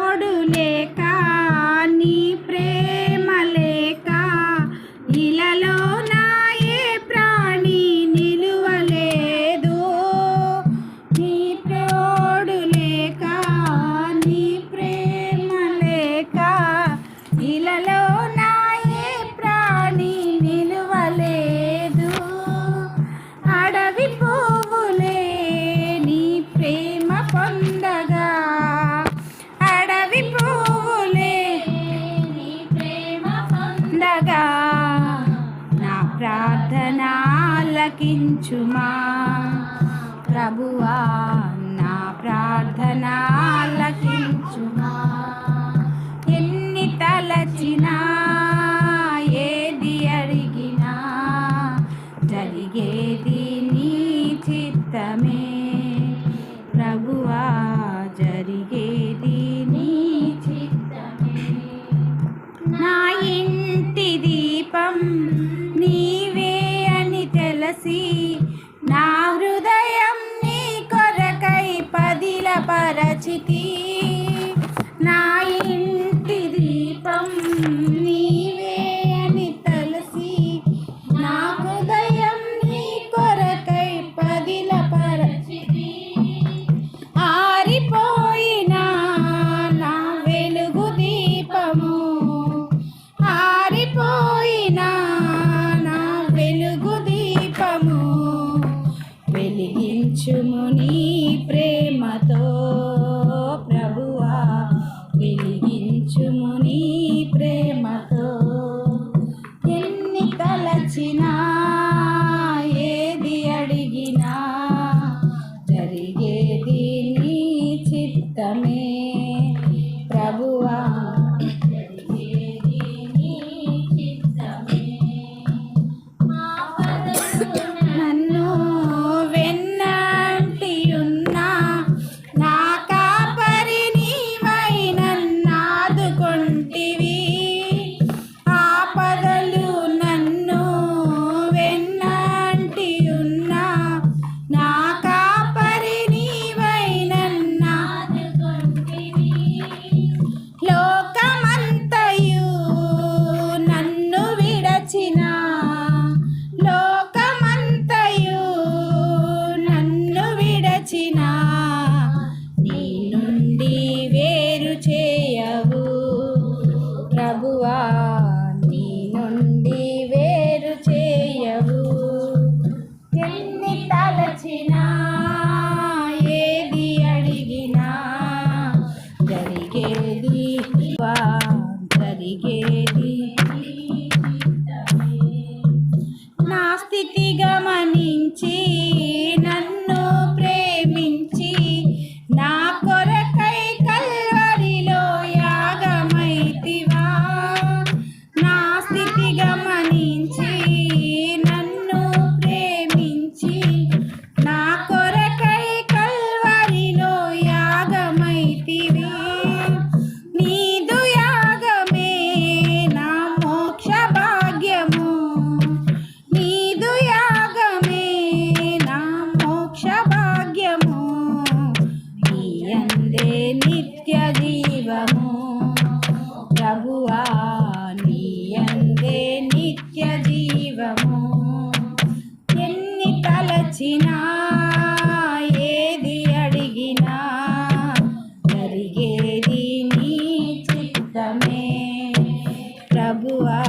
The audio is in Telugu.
పడులేక ప్రార్థనాలకించుమా. ప్రభువా నా ప్రార్థనాలకించుమా. ఎన్ని తలచినా ఏది అడిగినా జరిగేది ప్రీతి నా ఇంటి దీపం నీవే అని తలసి నా హృదయం నీ కొరకై పదిల పరచితి ఆరిపోయిన నా వెలుగు దీపము ఆరిపోయిన నా వెలుగు దీపము. వెలిగించుము ప్రేమతో. జరిగేది వా జరిగేది నా స్థితి గమనించి tabuada.